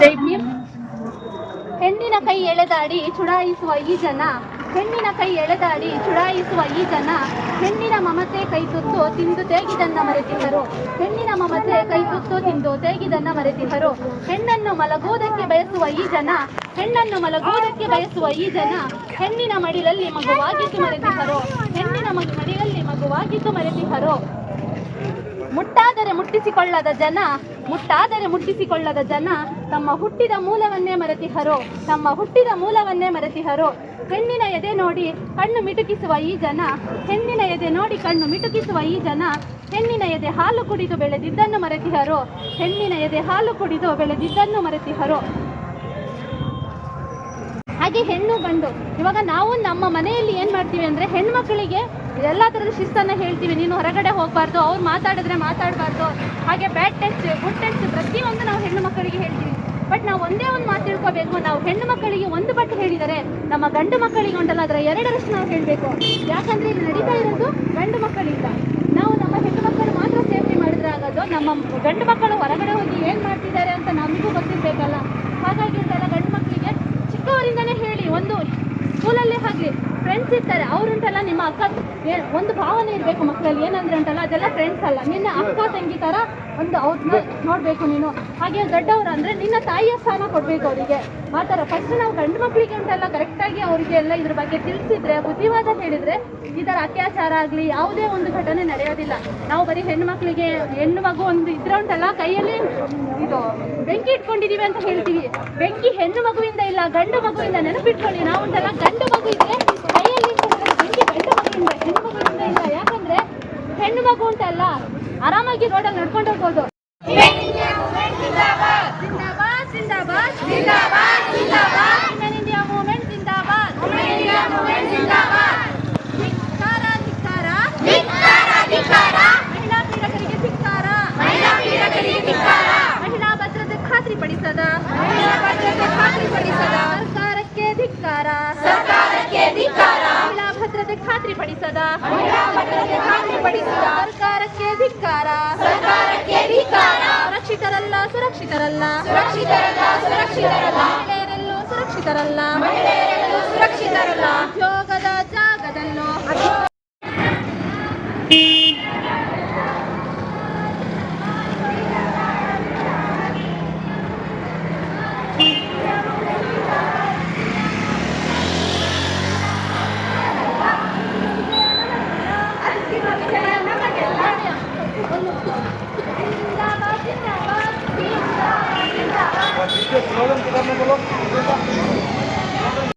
ಜೈ ಹೆಣ್ಣಿನ ಕೈ ಎಳೆದಾಡಿ ಚುಡಾಯಿಸುವ ಈ ಜನ, ಹೆಣ್ಣಿನ ಕೈ ಎಳೆದಾಡಿ ಚುಡಾಯಿಸುವ ಈ ಜನ, ಹೆಣ್ಣಿನ ಮಮತೆ ಕೈ ತುತ್ತು ತಿಂದು ತೇಗಿದನ್ನ ಮರೆತಿದ್ದರು. ಹೆಣ್ಣಿನ ಮಮತೆ ಕೈ ತುತ್ತು ತಿಂದು ತೇಗಿದನ್ನ ಮರೆತಿದ್ದರು. ಹೆಣ್ಣನ್ನು ಮಲಗುವುದಕ್ಕೆ ಬಯಸುವ ಈ ಜನ, ಹೆಣ್ಣನ್ನು ಮಲಗುವುದಕ್ಕೆ ಬಯಸುವ ಈ ಜನ, ಹೆಣ್ಣಿನ ಮಡಿಲಲ್ಲಿ ಮಗುವಾಗಿದ್ದು ಮರೆತಿದ್ದರು. ಹೆಣ್ಣಿನ ಮಡಿಲಲ್ಲಿ ಮಗುವಾಗಿದ್ದು ಮರೆತಿದ್ದರು. ಮುಟ್ಟಾದರೆ ಮುಟ್ಟಿಸಿಕೊಳ್ಳದ ಜನ ಮುಟ್ಟಾದರೆ ಮುಟ್ಟಿಸಿಕೊಳ್ಳದ ಜನ ತಮ್ಮ ಹುಟ್ಟಿದ ಮೂಲವನ್ನೇ ಮರೆತಿಹರೋ ತಮ್ಮ ಹುಟ್ಟಿದ ಮೂಲವನ್ನೇ ಮರೆತಿಹರೋ ಹೆಣ್ಣಿನ ಎದೆ ನೋಡಿ ಕಣ್ಣು ಮಿಟುಕಿಸುವ ಈ ಜನ, ಹೆಣ್ಣಿನ ಎದೆ ನೋಡಿ ಕಣ್ಣು ಮಿಟುಕಿಸುವ ಈ ಜನ, ಹೆಣ್ಣಿನ ಎದೆ ಹಾಲು ಕುಡಿದು ಬೆಳೆದಿದ್ದನ್ನು ಮರೆತಿಹರೋ ಹೆಣ್ಣಿನ ಎದೆ ಹಾಲು ಕುಡಿದು ಬೆಳೆದಿದ್ದನ್ನು ಮರೆತಿಹರು ಹಾಗೆ ಹೆಣ್ಣು ಗಂಡು. ಇವಾಗ ನಾವು ನಮ್ಮ ಮನೆಯಲ್ಲಿ ಏನ್ ಮಾಡ್ತೀವಿ ಅಂದ್ರೆ ಹೆಣ್ಮಕ್ಳಿಗೆ ಎಲ್ಲ ತರದ ಶಿಸ್ತನ್ನ ಹೇಳ್ತೀವಿ. ನೀನು ಹೊರಗಡೆ ಹೋಗ್ಬಾರ್ದು, ಅವ್ರು ಮಾತಾಡಿದ್ರೆ ಮಾತಾಡಬಾರ್ದು. ಹಾಗೆ ಬ್ಯಾಡ್ ಟೆಸ್ಟ್ ಗುಡ್ ಟೆಸ್ಟ್ ಪ್ರತಿಯೊಂದು ನಾವು ಹೆಣ್ಣು ಮಕ್ಕಳಿಗೆ ಹೇಳ್ತೀವಿ. ಬಟ್ ನಾವು ಒಂದೇ ಒಂದು ಮಾತು ತಿಳ್ಕೋಬೇಕು. ನಾವು ಹೆಣ್ಣು ಮಕ್ಕಳಿಗೆ ಒಂದು ಬಟ್ಟೆ ಹೇಳಿದರೆ ನಮ್ಮ ಗಂಡು ಮಕ್ಕಳಿಗೆ ಉಂಟಲ್ಲ, ಅದರ ಎರಡರಷ್ಟು ನಾವು ಹೇಳಬೇಕು. ಯಾಕಂದ್ರೆ ಇಲ್ಲಿ ನಡೀತಾ ಇರೋದು ಗಂಡು ಮಕ್ಕಳಿಂದ. ನಾವು ನಮ್ಮ ಹೆಣ್ಣು ಮಕ್ಕಳು ಮಾತ್ರ ಸೇಫ್ಟಿ ಮಾಡಿದ್ರೆ ಆಗೋದು. ನಮ್ಮ ಗಂಡು ಮಕ್ಕಳು ಹೊರಗಡೆ ಹೋಗಿ ಏನು ಮಾಡ್ತಿದ್ದಾರೆ ಅಂತ ನಮಗೂ ಗೊತ್ತಿರ್ಬೇಕಲ್ಲ ಹಾಗಾಗಿ ಉಂಟಲ್ಲ ಗಂಡು ಮಕ್ಕಳಿಗೆ ಚಿಕ್ಕವರಿಂದನೇ ಹೇಳಿ ಒಂದು ಸ್ಕೂಲಲ್ಲೇ ಆಗ್ಲಿ ಫ್ರೆಂಡ್ಸ್ ಇರ್ತಾರೆ ಅವ್ರುಂಟಲ್ಲ ನಿಮ್ಮ ಅಕ್ಕ ಒಂದು ಭಾವನೆ ಇರಬೇಕು ಮಕ್ಕಳಲ್ಲಿ. ಏನಂದ್ರೆ ಅಂತಲ್ಲ ಅದೆಲ್ಲ ಫ್ರೆಂಡ್ಸ್ ಅಲ್ಲ. ನಿನ್ನ ಅಕ್ಕ ತಂಗಿ ತರ ಒಂದು ಅವ್ರನ್ನ ನೋಡ್ಬೇಕು ನೀನು. ಹಾಗೆ ದೊಡ್ಡವರು ಅಂದ್ರೆ ನಿನ್ನ ತಾಯಿಯ ಸ್ಥಾನ ಕೊಡ್ಬೇಕು ಅವರಿಗೆ. ಆ ಥರ ಫಸ್ಟ್ ನಾವು ಗಂಡು ಮಕ್ಕಳಿಗೆ ಉಂಟಲ್ಲ ಕರೆಕ್ಟಾಗಿ ಅವರಿಗೆ ಎಲ್ಲ ಇದ್ರ ಬಗ್ಗೆ ತಿಳಿಸಿದ್ರೆ, ಬುದ್ಧಿವಾದ ಹೇಳಿದ್ರೆ ಈ ಥರ ಅತ್ಯಾಚಾರ ಆಗಲಿ, ಯಾವುದೇ ಒಂದು ಘಟನೆ ನಡೆಯೋದಿಲ್ಲ. ನಾವು ಬರೀ ಹೆಣ್ಣು ಮಕ್ಕಳಿಗೆ ಹೆಣ್ಣು ಮಗು ಒಂದು ಇದ್ರೆ ಉಂಟಲ್ಲ, ಕೈಯಲ್ಲಿ ಇದು ಬೆಂಕಿ ಇಟ್ಕೊಂಡಿದೀವಿ ಅಂತ ಹೇಳ್ತೀವಿ. ಬೆಂಕಿ ಹೆಣ್ಣು ಮಗುವಿಂದ ಇಲ್ಲ, ಗಂಡು ಮಗುವಿಂದ ನೆನಪಿಟ್ಕೊಳ್ಳಿ. ನಾವು ಉಂಟಲ್ಲ ಗಂಡು ಮಗು ಇದ್ರೆ ಕೈಯಲ್ಲಿ ಇಟ್ಕೊಂಡ್ರೆ ಬೆಂಕಿ ಗಂಡು ಮಗುವಿಂದ ಹೆಣ್ಣು ಮಗುವಿಂದ ಇಲ್ಲ ಯಾಕಂದ್ರೆ ಹೆಣ್ಣು ಮಗು ಉಂಟಲ್ಲ ಆರಾಮಾಗಿ ರೋಡಲ್ಲಿ ನಡ್ಕೊಂಡು ಹೋಗ್ಬೋದು ಜಿಂದಾಬಾದ್ ಜಿಂದಾಬಾದ್ ಜಿಂದಾಬಾದ್ ಜಿಂದಾಬಾದ್ ವುಮೆನ್ ಇಂಡಿಯಾ ಮೂವ್ಮೆಂಟ್ ಜಿಂದಾಬಾದ್ ವುಮೆನ್ ಇಂಡಿಯಾ ಮೂವ್ಮೆಂಟ್ ಜಿಂದಾಬಾದ್ ಧಿಕ್ಕಾರ ರೋಡಲ್ಲಿ ನಡ್ಕೊಂಡು ಹೋಗ್ಬೋದು. ಮಹಿಳಾ ಭದ್ರತೆ ಖಾತ್ರಿಪಡಿಸದ ಮಹಿಳಾ ಭದ್ರತೆ ಖಾತ್ರಿಪಡಿಸದ ಸರ್ಕಾರಕ್ಕೆ ಧಿಕ್ಕಾರ. ಸರ್ಕಾರಕ್ಕೆ ಧಿಕ್ಕಾರ ಮಹಿಳಾ ಭದ್ರತೆ ಖಾತ್ರಿಪಡಿಸದ. ಮಹಿಳಾ ಭದ್ರತೆ ಖಾತ್ರಿಪಡಿಸದ. ಸರ್ಕಾರಕ್ಕೆ ಧಿಕ್ಕಾರ ಸರ್ಕಾರಕ್ಕೆ ಧಿಕ್ಕಾರ ಸುರಕ್ಷಿತರಲ್ಲ ಸುರಕ್ಷಿತರಲ್ಲ ಸುರಕ್ಷಿತರಲ್ಲ ಸುರಕ್ಷಿತರಲ್ಲ ಮಹಿಳೆಯರೆಲ್ಲೂ ಸುರಕ್ಷಿತರಲ್ಲ ಮಹಿಳೆಯರೆಲ್ಲೂ ಸುರಕ್ಷಿತರಲ್ಲ ठीक है प्रॉब्लम के कारण बोलो